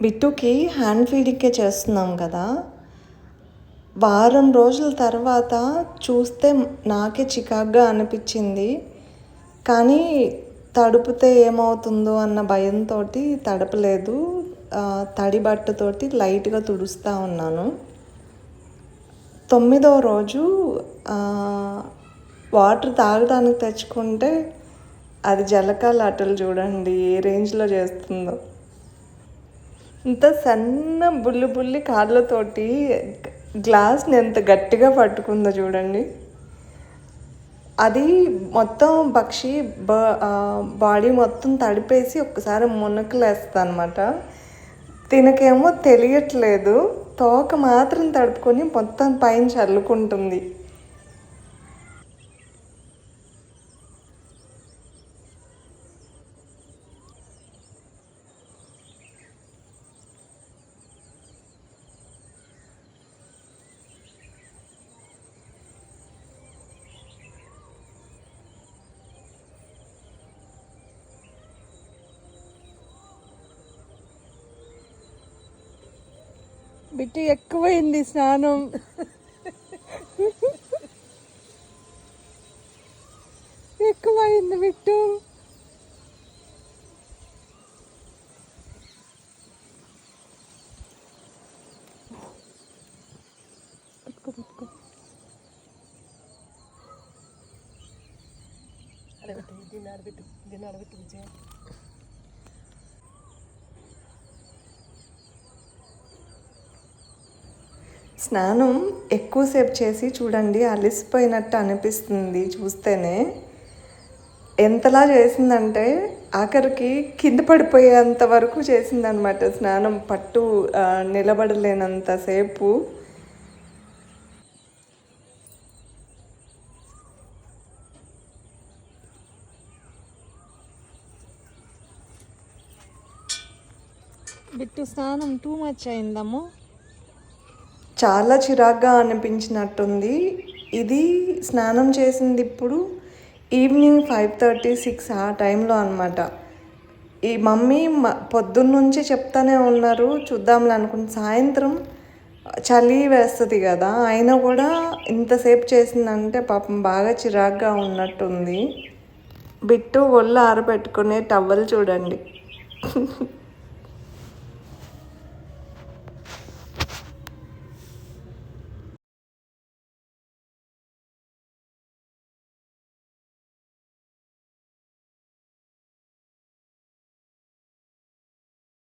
బిట్టుకి hand ఫీడింగ్కే చేస్తున్నాం కదా. వారం రోజుల తర్వాత చూస్తే నాకే చికాగ్గా అనిపించింది. కానీ తడిపితే ఏమవుతుందో అన్న భయంతో తడపలేదు. తడి బట్టతోటి లైట్గా తుడుస్తూ ఉన్నాను. తొమ్మిదవ రోజు వాటర్ తాగడానికి తెచ్చుకుంటే అది జలకాల అటలు చూడండి ఏ రేంజ్లో చేస్తుందో. ఇంత సన్న బుల్లి బుల్లి కాళ్ళతోటి గ్లాస్ని ఎంత గట్టిగా పట్టుకుందో చూడండి. అది మొత్తం పక్షి బాడీ మొత్తం తడిపేసి ఒక్కసారి మునకలేస్తుంది అనమాట తినకేమో తెలియట్లేదు. తోక మాత్రం తడుపుకొని మొత్తం పైన చల్లుకుంటుంది. బిట్టు ఎక్కువైంది స్నానం ఎక్కువైంది బిట్టు పట్టుకో పట్టుకో దీన్ని ఆడబెట్టు దీన్ని స్నానం ఎక్కువసేపు చేసి చూడండి అలిసిపోయినట్టు అనిపిస్తుంది చూస్తేనే. ఎంతలా చేసిందంటే ఆఖరికి కింద పడిపోయేంత వరకు చేసిందనమాట స్నానం పట్టు నిలబడలేనంతసేపు బిట్టు స్నానం టూ మచ్ అయిందమ్మో. చాలా చిరాగ్గా అనిపించినట్టుంది. ఇది స్నానం చేసింది ఇప్పుడు ఈవినింగ్ ఫైవ్ థర్టీ సిక్స్ ఆ టైంలో అనమాట ఈ మమ్మీ పొద్దున్నుంచి చెప్తానే ఉన్నారు చూద్దాంలే అనుకుంటే సాయంత్రం చలి వేస్తుంది కదా అయినా కూడా ఇంతసేపు చేసిందంటే పాపం బాగా చిరాగ్గా ఉన్నట్టుంది. బిట్టు ఒళ్ళు ఆరబెట్టుకునే టవల్ చూడండి.